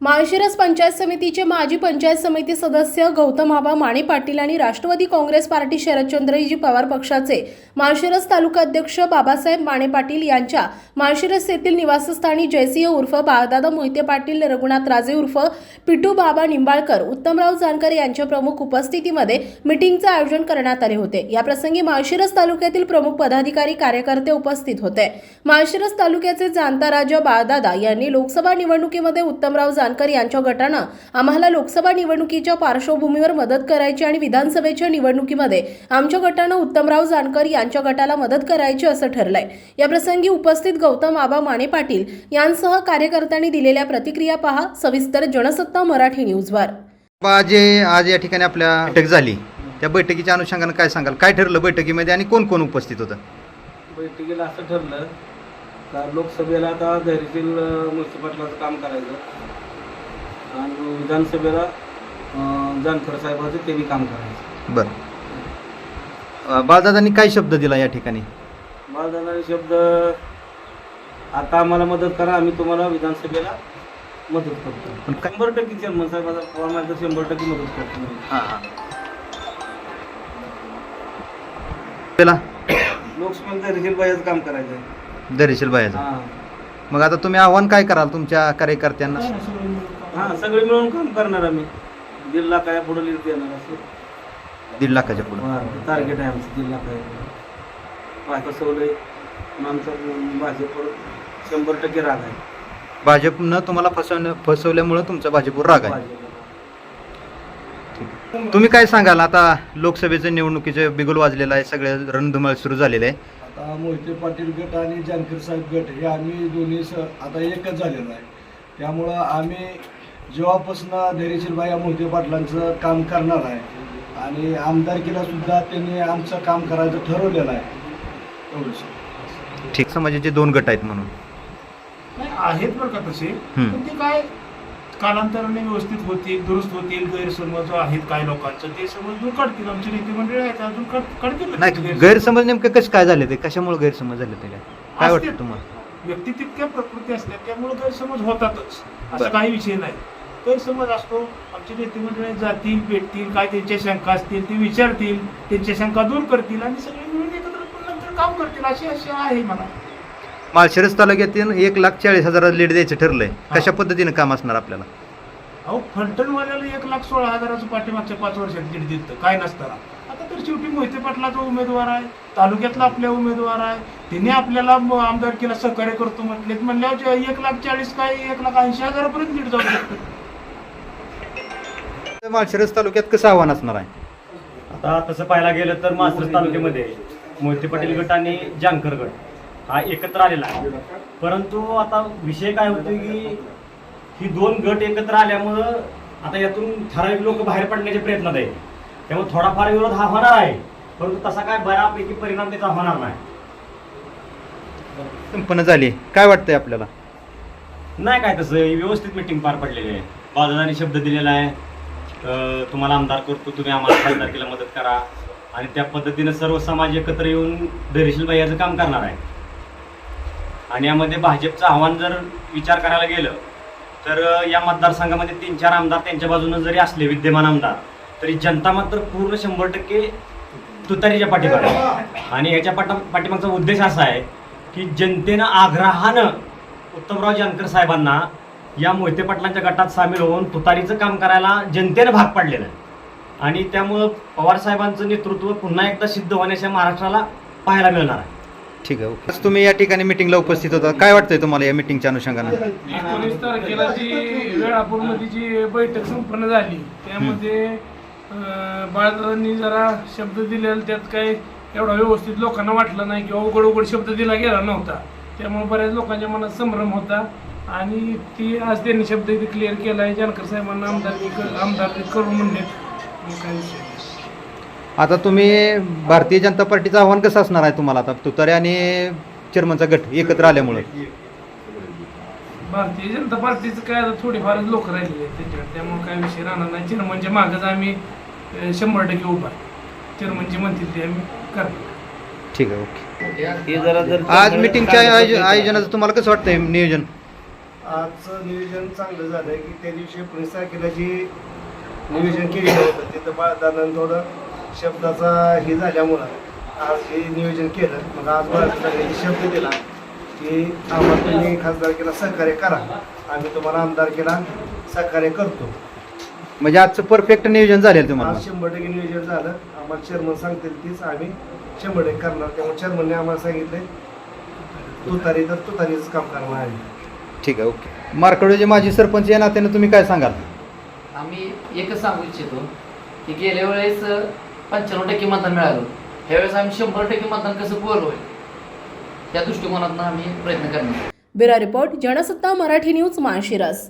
माळशिरस पंचायत समितीचे माजी पंचायत समिती सदस्य गौतम आबा माने पाटील आणि राष्ट्रवादी काँग्रेस पार्टी शरदचंद्रजी पवार पक्षाचे माळशिरस तालुका अध्यक्ष बाबासाहेब माने पाटील यांच्या माळशिरस येथील निवासस्थानी जयसिंह उर्फ बाळदादा मोहिते पाटील रघुनाथ राजे उर्फ पिटू बाबा निंबाळकर उत्तमराव जानकर यांच्या प्रमुख उपस्थितीमध्ये मिटिंगचे आयोजन करण्यात आले होते. याप्रसंगी माळशिरस तालुक्यातील प्रमुख पदाधिकारी कार्यकर्ते उपस्थित होते. माळशिरस तालुक्याचे जाणता राजा बाळदादा यांनी लोकसभा निवडणुकीमध्ये उत्तमराव जानकर यांच्या गटानं आम्हाला लोकसभा निवडणुकीच्या पार्श्वभूमीवर मदत करायची आणि विधानसभेच्या निवडणुकीमध्ये आमच्या गटानं उत्तमराव जानकर यांच्या गटाला मदत करायची असं ठरलंय. या प्रसंगी उपस्थित गौतम आबा माने पाटील यांसह कार्यकर्त्यांनी दिलेल्या प्रतिक्रिया पहा. सविस्तर जनसत्ता मराठी न्यूजवर. जे आज या ठिकाणी आपल्या बैठक झाली त्या बैठकीच्या अनुषंगानं काय सांगाल? काय ठरलं बैठकीमध्ये आणि कोण कोण उपस्थित होतं? बैठकीला असं ठरलं का लोकसभेला आता धैर्यशील मुळशी पाटलाचं काम करायचं. आणि विधानसभेला जानकर साहेबाचं त्यांनी काम करायचं. बरं. अं, बाळदादांनी काय शब्द दिला या ठिकाणी? बाळदादाने शब्द आता आम्हाला मदत करा आम्ही तुम्हाला विधानसभेला मदत करतो. पण काय? शंभर टक्के चेअरमन साहेबाचा फॉर्म तर शंभर टक्के मदत करतो. हां हां. त्याला लोकसभेला काम करायचं आहे दरेशील बायाचं हां. मग आता तुम्ही आव्हान काय कराल तुमच्या कार्यकर्त्यांना? हां सगळे मिळून काम करणार आम्ही. दीड लाखाया पुढे लिहित येणार असं. दीड लाखाच्या पुढं. टार्गेट आहे आमचं दीड लाख आहे पाच फसवलंय आणि आमचं भाजपवर शंभर टक्के राग आहे. भाजपनं तुम्हाला फसवण्या फसवल्यामुळं तुमचा भाजपवर राग आहे. भाजपला. तुम्ही काय सांगाल? आता लोकसभेचं निवडणुकीचं बिगुल वाजलेलं आहे सगळे रणधुमाळ सुरू झालेलं आहे. आता मोहिते पाटील गट आणि जानकर साहेब गट हे आम्ही दोन्ही स आता एकच झालेलो आहे. त्यामुळं आम्ही जेव्हापासून धैर्यशील या मोहिते पाटलांचं काम करणार आहे आणि आमदारकीला सुद्धा त्यांनी आमचं काम करायचं ठरवलेलं आहे. एवढंच. ठीक समाजाचे दोन गट आहेत म्हणून. नाही आहेत बरं का तसे. हम्म. पण ते काय कालांतराने व्यवस्थित होतील दुरुस्त होतील गैरसमज जो आहेत काही लोकांचं ते समज दूर काढतील. आमची नीती मंडळी आहेत अजून काढ- काढतील नाही गैरसमज नेमकं कसं काय झाले ते? कशामुळे गैरसमज झाले ते? काय काय वाटतं. तुम्हाला? व्यक्ती तितक्या प्रकृती असतात त्यामुळे गैरसमज होतातच. असं बरं. काही विषय नाही. गैरसमज असतो. आमची नेते मंडळी जातील भेटतील काय त्यांच्या शंका असतील ते विचारतील त्यांच्या शंका दूर करतील आणि सगळे मिळून एकत्र नंतर काम करतील. अशी अशी आहे मला माळशिरस तालुक्यातील एक लाख चाळीस हजार लीड द्यायचं ठरलंय. कशा पद्धतीनं काम असणार आपल्याला? अहो फलटणवाल्याला एक लाख सोळा हजाराचं पाठीमागच्या पाच वर्षात दीड दिलं काय नसताना आता तर शेवटी मोहिते पाटलाचा उमेदवार आहे. तालुक्यातला आपल्या उमेदवार आहे. तिने आपल्याला आमदारकीला सहकार्य करतो म्हटलेत. म्हणल्यावर एक लाख चाळीस काय एक लाख ऐंशी हजारापर्यंत लीड जाऊ शकतो. माळशिरस तालुक्यात कसं आव्हान असणार आहे? आता तसं पाहायला गेलं तर मास्तर तालुक्यामध्ये मोहिते पाटील गट आणि जानकर गट हा एकत्र आलेला आहे. परंतु आता विषय काय होतो की ही दोन गट एकत्र आल्यामुळं आता यातून ठराविक लोक बाहेर पडण्याच्या प्रयत्नात आहेत. त्यामुळे थोडाफार विरोध हा होणार आहे. परंतु तसा काय बऱ्यापैकी परिणाम त्याचा होणार नाही. संपन्न झाली. काय वाटतंय आपल्याला? नाही काय तसं. व्यवस्थित मिटिंग पार पडलेली आहे. बाजाराने शब्द दिलेला आहे. तुम्हाला आमदार करतो तुम्ही आम्हाला खासदारकीला मदत करा आणि त्या पद्धतीनं सर्व समाज एकत्र येऊन धैर्यशील याचं काम करणार आहे आणि यामध्ये भाजपचं आव्हान जर विचार करायला गेलं तर या मतदारसंघामध्ये तीन चार आमदार त्यांच्या बाजूनं जरी असले विद्यमान आमदार तरी जनता मात्र पूर्ण शंभर टक्के तुतारीच्या पाठीमागे आहे. आणि याच्या पाठा पाठीमागचा उद्देश असा आहे की जनतेनं आग्रहानं उत्तमराव जानकर साहेबांना या मोहिते पाटलांच्या गटात सामील होऊन तुतारीचं काम करायला जनतेनं भाग पाडलेलं आहे. आणि त्यामुळं पवार साहेबांचं नेतृत्व पुन्हा एकदा सिद्ध होण्याच्या महाराष्ट्राला पाहायला मिळणार आहे. ठीक आहे ओके. तुम्ही या ठिकाणी मिटिंगला उपस्थित होता. काय वाटतंय तुम्हाला या मिटिंगच्या अनुषंगानं? एकोणीस तारखेला जी वेळापूरमध्ये जी बैठक संपन्न झाली त्यामध्ये अं, बाळदादांनी जरा शब्द दिलेला त्यात काही एवढा व्यवस्थित लोकांना वाटलं नाही किंवा उघड उघड शब्द दिला गेला नव्हता. त्यामुळे बऱ्याच लोकांच्या मनात संभ्रम होता. आणि ती आज त्यांनी शब्द इथे क्लिअर केला आहे जानकर साहेबांना आमदारकी क- आमदारकी करून म्हणले. काही विषय नाही. आता तुम्ही भारतीय जनता पार्टीचं आव्हान कसं असणार आहे तुम्हाला? आता तुतारे आणि चेअरमनचा गट एकत्र आल्यामुळे. भारतीय जनता पार्टीचं काय आता थोडीफारच लोक राहिलेले आहेत त्याच्याकडे. त्यामुळे काय विषय राहणार नाही. चेअरमनच्या मागच आम्ही अं, शंभर टक्के उभा आहे. चेअरमनची म्हणतील ते आम्ही करणार. ठीक आहे ओके. हे जरा जर आज मिटिंगच्या आयोजनाचं तुम्हाला कसं वाटतंय नियोजन? आजचं नियोजन चांगलं झालं आहे की त्या दिवशी एकोणीस तारखेला जी नियोजन केलेलं होतं तिथं बाळदानं थोडं शब्दाचा हे झाल्यामुळं आज हे नियोजन केलं. मग आज बाळदानी शब्द दिला की आम्हाला तुम्ही खासदारकीला सहकार्य करा. आम्ही तुम्हाला आमदारकीला सहकार्य करतो. म्हणजे आजचं परफेक्ट नियोजन झालेलं तुम्हाला. आज शंभर टक्के नियोजन झालं. आम्हाला चेअरमन सांगतील तीच आम्ही शंभर टक्के करणार. त्यामुळे चेअरमनने आम्हाला सांगितले तुतारी तर तुतारीच काम करणार आहे. ठीक आहे ओके. मार्कडोचे माजी सरपंच या नात्यानं तुम्ही काय सांगाल? आम्ही एकच सांगू इच्छितो की गेल्या वेळेस पंच्याण्णव टक्के मतदान मिळालं. ह्यावेळेस आम्ही शंभर टक्के मतदान कसं पूर्ण होईल त्या दृष्टिकोनातून आम्ही प्रयत्न करणार. Bureau report Jansatta Marathi news Malshiras.